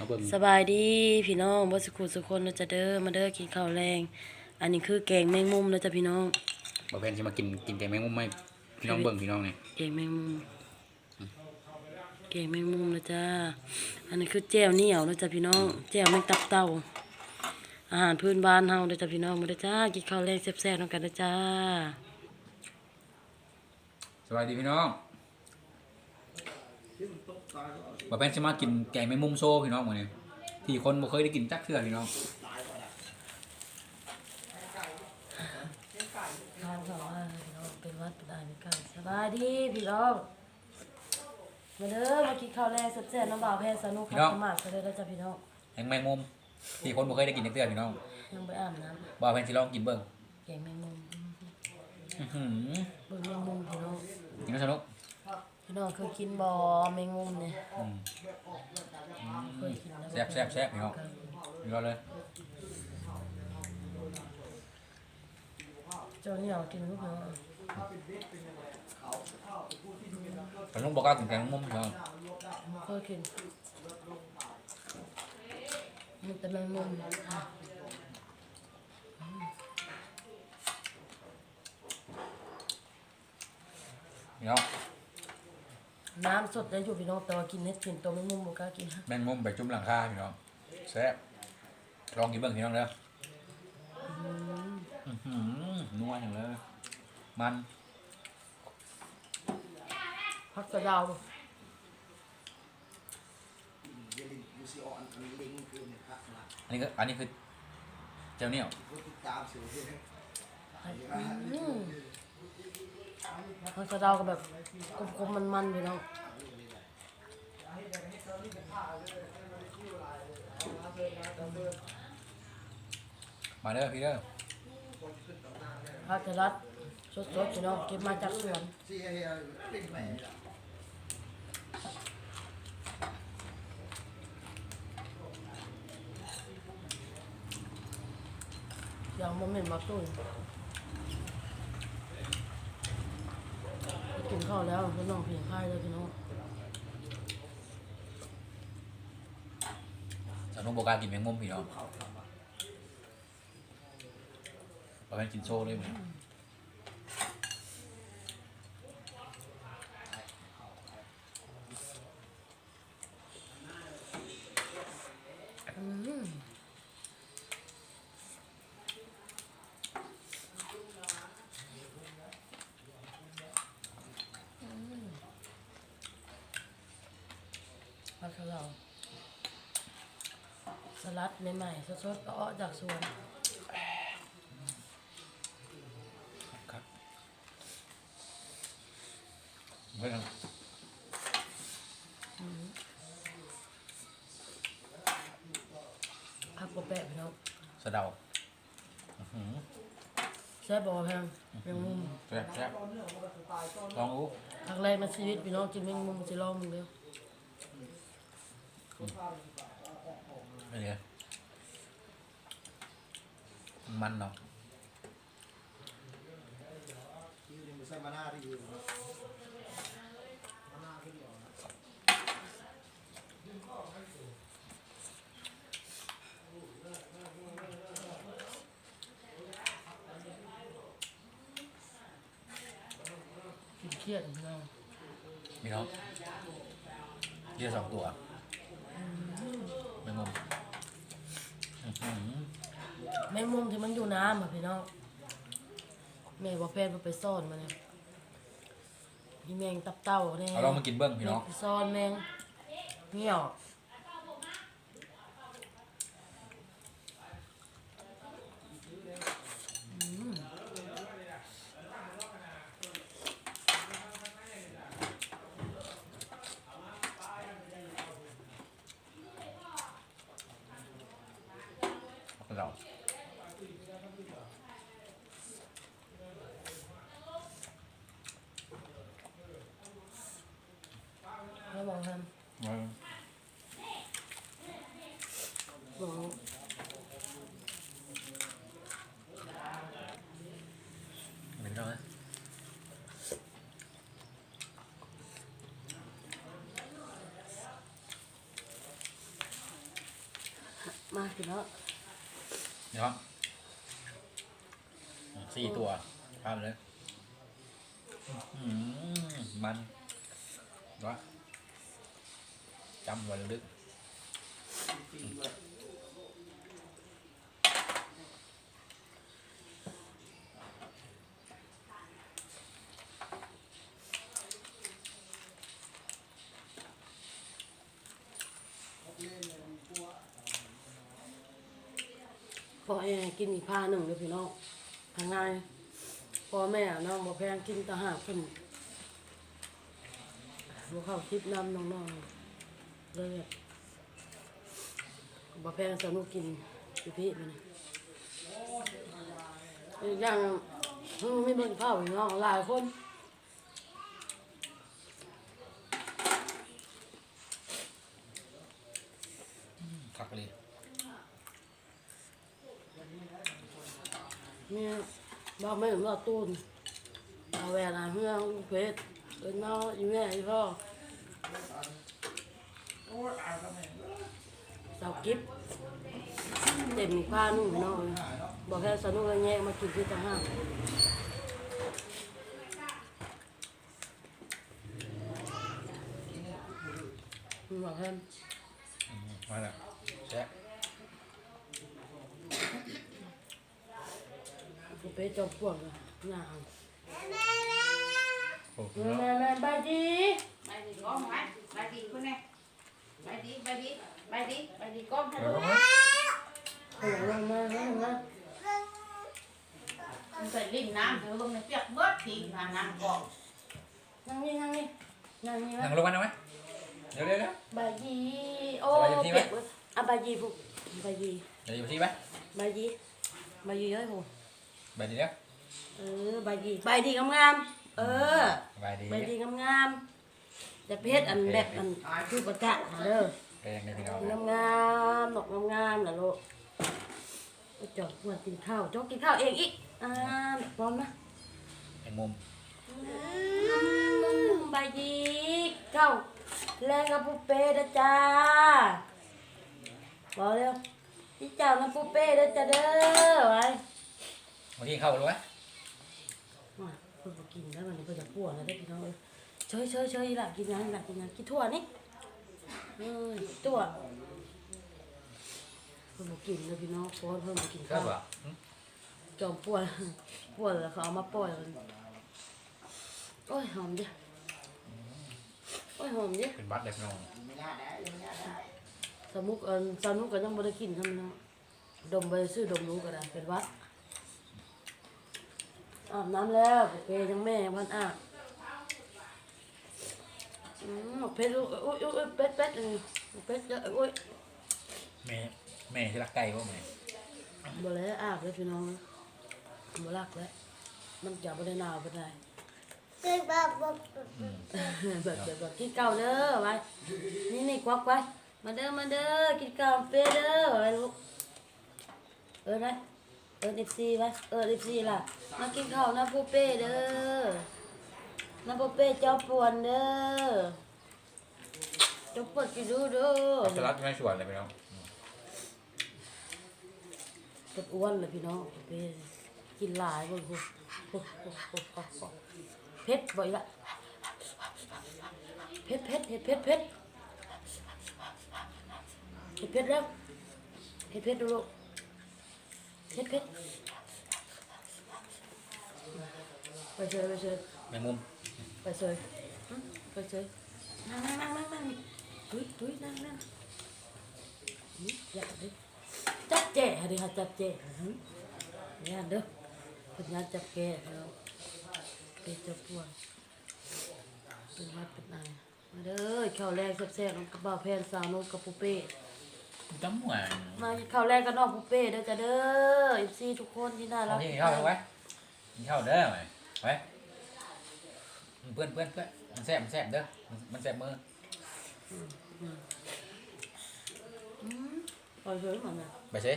มาเบิ่งสบายดีพี่น้องบ่สุขุสุคนเราจะเด้อมาเด้อกินข้าวแรง อันนี้คือแกงแมงมุมนะจ๊ะพี่น้องบ่แพนสิมากินกินแกงแมงมุมไหมพี่น้องเบิ่งพี่น้องนี่แกงแมงมุมแกงแมงมุมนะจ๊ะอันนี้คือแจ่วเหนียวนะจ๊ะพี่น้องแจ่วแมงตับเต่าอาหารพื้นบ้านเฮานะจ๊ะพี่น้องมาเด้อจ้ากินข้าวแรงแซ่บๆนำกันนะจ้าสวัสดีพี่น้อง บ่แพนสิมากินแกงแมงมุมโซ่พี่น้องมื้อนี้ที่คนบ่เคยได้กินจักเทื่อพี่น้องทานข้าวว่าพี่น้องเป็นวัดเป็นได้ไม่ไกลสบายดีพี่น้องมาเด้อมากินข้าวแรงแซ่บๆน้ำบ่าวแพนสนุกขับสมาธิเลยนะจ๊ะพี่น้องแกงแมงมุมที่คนบ่เคยได้กินจักเทื่อพี่น้องยังไปอาบน้ำบ่แพนสิลองกินเบิ่งแกงแมงมุมอื้อหือเบิ่งแมงมุมพี่น้องกินแล้วสนุก พี่น้องเคยกินบ่แมงมุมเนี่ยอืมเคยกินแล้วแซ่บแซ่บแซ่บพี่น้องพี่น้องเลยเจ้าเนี่ยกินลูกเนาะแต่ลุงบอกว่ากินแกงแมงมุมพี่น้องเคยกินมันแต่แมงมุมพี่น้อง น้ำสดได้อยู่พี่น้องแต่ว่ากินเน็ดกินตัวแมงมุมบ่กล้ากินแมงมุมไปจุ่มหลังคาพี่น้องแซ่บลองกินเบิ่งพี่น้องเด้ออื้อหือนัวอย่างเลย มันผักกระเดาวอันนี้ก็อันนี้คือเจ้าเนี่ย อืม ผักกระเดาวก็แบบกลมๆมันๆพี่น้องมาเด้อพี่เด้อผักกระรัดสดๆพี่น้องเก็บมาจากสวนอย่างบ่แม่นมาตุ้ย กินข้าวแล้วพี่น้องเพียงค่ายเลยพี่น้องสาวนุ่มบอกกล้ารกินแมงมุมพี่น้องประมาณกินโซ่เลยมั้ยอืม ผักกะเหรา สลัดใหม่ๆสดๆก็ออกจากสวนครับไม่ต้องผักโปแปะพี่น้องสะเดาอื้อหือแซ่บบอกว่าแพงแมงมุมแซ่บแซ่บลองดูครั้งแรกในชีวิตพี่น้องกินแมงมุมสิลองมึงเดียว ไม่เลยมันเนาะกินเครียดพี่น้องพี่น้องเยอะสองตัว แมงมุมอื้อหือแมงมุมที่มันอยู่น้ำอะพี่น้องแม่บอกแฟนมันไปซ่อนมาเนี่ยมีแมงตับเต่าเนี่ยเอาลองมากินเบิ้งพี่น้องแมซ่อนแมงเหี่ยวอืม เรา แล้วมองท เออำมอง เป็นเราไหมาพี่น้องเนาะสี่ตัวทำเลยมมันวะจำไว้ลึก พ่อแอกินอีกผ้าหนึ่งเลยพี่น้องทางไงพ่อแม่น้องบ่แพงกินตะหากเพิ่นบ่เข้าคลิปนำน้องๆเลยบ่แพงสนุกกินอยู่พี่มันอีกอย่างเพิ่งไม่เบิ่งข้าวพี่น้องหลายคน คักเลย เนี่บ้าไม่เห็นว่าตูนเอาแหวนอาเฮืองเพชรเอิ้นเอาอีแม่อีพ่อสาวกิ๊บเต็มผ้านุ่งน้องบอกแค่สนุกเลยแง่มากินที่ตะห้างบอกแค่มมาแล้วแซ่ บกูไปจบพวกเลยหนาวโอ้โหแม่แม่บายดี Bài gì con hả? Bài gì con này? Bài đi, bài đi, bài đi, bài đi con เดี๋ยว hello. ลงมาขยันลงมาลงมา Con phải linh nam thì hôm nay việc bớt thì là nam cọ. นั่งนี่นั่งนี่นั่งนี่นั่วะงลงมาหน่อยไหมเดี๋ยวเดี๋ยวเดี๋ยว บายดีโอ้สบายดีไหมเป็ดเว้ยอะบายดีพวกบายดีเดี๋ยวอยู่ที่ไหมบายดีบายดีเอ้ยโหไปดีแล้วเออบายดีบายดีงามๆเออไปดีบายดีงามๆแต่เพชรอันแบบอันคือประจักษ์เด้อไปยังไงพี่น้องงามงามๆดอกงามงามๆนะลูกไปจอกควรกินข้าวจอกกินข้าวเองอีกอ่าพร้อมนะไอ้มุมบายดีเก้าแรงกับปุเป้นะจ้าบอกเร็วพี่เจ้านะปุเป้นะจ้าเด้อไว้ บางทีเข้ารู้ไหมมาเพิ่งมากินแล้วมันเพิ่งจะปวดแล้วได้อพี่น้องเอ้ยเฉยเฉยเฉยละกินยังละกินยังกินทั่วนี่เอ้ยตัวเพิ่งมากินแล้วพี่น้องเพราะว่าเพิ่งมากินครัข้าบวป่ะอืมจอมปวดปวดแล้วเขาเอามาปล่อยมันโอ้ยหอมดิโอ้ยหอมดิเป็นบัตรเด็กน้องสมุกเอินสนุกก็ยังบ่ได้กินทำเนาะดมไปซื้อดมรู้ก็ได้เป็นหวัด อาบน้ำแล้วโอเคยังแม่ยังพันอาบอืมเพชรลูกโอ้ยโอ้ยโอ้ยเป็ดเป็ดเออเป็ดเยอะโอ้ยแม่แม่ที่รักไก่ป่ะแม่บ่แล้วอาบแล้วพี่น้องบ่รักแล้วมันจะบ่ได้หนาวปานใดอืมแบบแบบแบบกินเก่าวเด้อไว้นี่นี่ควักไว้มาเด้อมาเด้อกินข้าวเป้เด้อไว้ลูกเออนะ เออดิซีไว้เออดิซีล่ะ มากินข้าวนะปูเป้เด้อนะปูเป้เจ้าป่วนเด้อเจ้าปวดกินดูเด้อเอาสลัดไม่ชวนเลยพี่น้องอืมปวดอ้วนเลยพี่น้องปูเป้กินหลายคนโหโหโหโหโหโหเผ็ดบ่อยละเผ็ดเผ็ดเผ็ดเผ็ดเผ็ดเผ็ดเผ็ดแล้วเผ็ดเผ็ดดูลูก เผ็ดเผ็ดไปเฉยไปเฉยแมงมุมไปเฉยหึไปเฉยนั่งนั่งนั่งนั่งนั่งตุ้ยตุ้ยนั่งนั่งนี่อย่าดิจับแจดิฮะจับแจหึอย่าเด้อเป็นงานจับแกแล้วเป็นจับปวดเป็นวัดเป็นนายมาเด้อข้าวแรกแซ่บๆน้องกระเป๋าแพนสาวนกกับปูเป้ จำหวานมาข้าวแรกก็น้องปูเป้เด้อจ้ะเด้อเอฟซีทุกคนที่น่ารัเอากที่กินข้าวเอาไว้กินข้าวเด้อไหมไว้เพื่อนเพื่อนเพื่อนมันแซ่บมันแซ่บเด้อมันมันแซ่บมือปล่อยเฉยมันนะไปสิ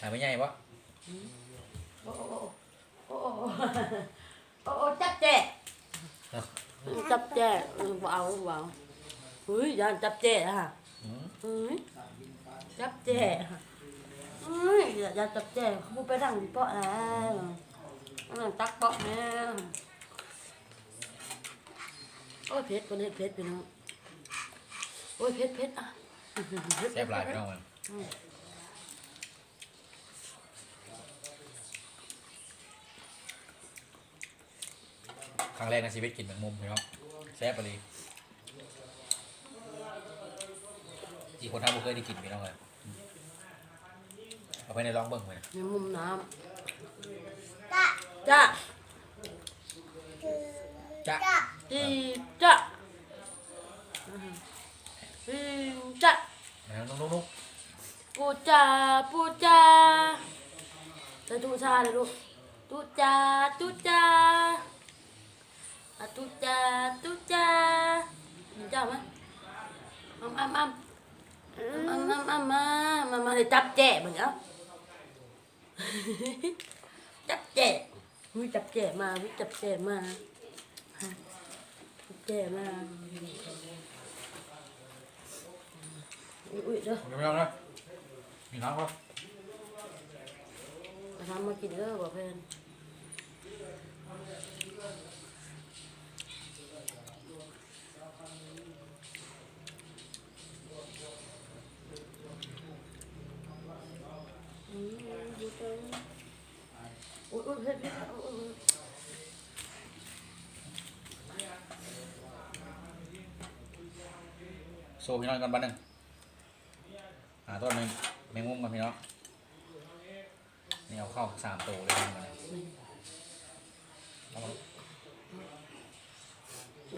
หายไปใหญ่ปะโอ้โอ้โอ้โอ้โอ้โอ้โอ้จับแจ๊จับแจ๊เออบ่เอาบ่เอาเฮ้ยยานจับแจ๊อะฮะอืมเฮ้ย จับจับแจ่เอ้ยอย่าอย่าจับแจ่เขาไปดังเปาะแล้วนั่งตักเปาะแล้วโอ้ยเพชรคนนี้เพชรพี่น้องโอ้ยเพชรเพชรอะแซ่บหลายพี่น้องมันครั้งแรกในชีวิตกินแมงมุมพี่น้องแซ่บไปเลยอีกคนทำบ่เคยได้กินพี่น้องเลย เอาไปในลองเบิ่งเลยในมุมน้ำจ้าจ้าจ้ะจีจ้าจีจ้าแล้วนุ๊กนุ๊กปูจาปูจาจะตูชาเลยลูกตูจาตูจาอะตูจาตูจาเห็นเจ้าไหมอ้ำอ้ำอ้ำอ้ำอ้ำอ้ำมามามาเลยจับแจะเหมือนเอา จับแจะวิจับแจะมาวิจับแจะมาจับแจะมาอุ้ยอุ้ยเด้อพี่น้องนะมีน้ำครับมาทำมากินเด้อบ่เพื่อนอืมดูจังอุ๊ยอุ๊ยเผ็ดเผ็ดอุ๊ยอุ๊ยอุ๊ย โซ่พี่น้องกันบ้านหนึ่งหาต้นแมงแมงมุมกันพี่น้องนี่เอาเข้าสามตัวเลยพี่น้องเนี่ยเอามา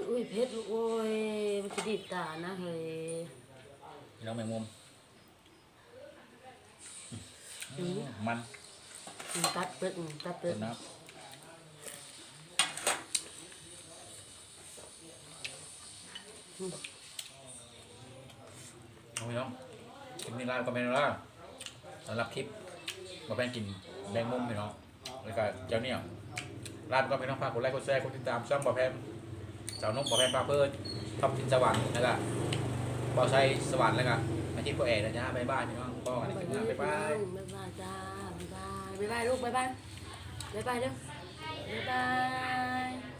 อุ้ยเผ็ดลูกโอ้ยมันจะดีดตานะเฮ้ยพี่น้องแมงมุมมันมันตัดเปิดอืมตัดเปิต้ดนน้ำเอา พี่น้องคลิปนี้ไลฟ์ก็เป็นแล้วสำหรับคลิปมาเป็นกินแมงมุมพี่น้องแล้วก็เจ้าเนี่ยไลฟ์ก็เป็นน้องฝากกดไลค์กดแชร์กดติดตามช่องบอแพมเจ้านุ่มบอแพมปลาเพิร์ดท็อปทินสวรรค์แล้วก็บอชัยสวรรค์แล้วก็มาที่พ่อแอ๋นะจ๊ะบ๊ายบายพี่น้องพ่อกันนคลิปหน้าบ๊ายบายบ๊ายบายจ้าบ๊ายบายบ๊ายบายลูกบ๊ายบายบ๊ายบายเด้อบ๊ายบาย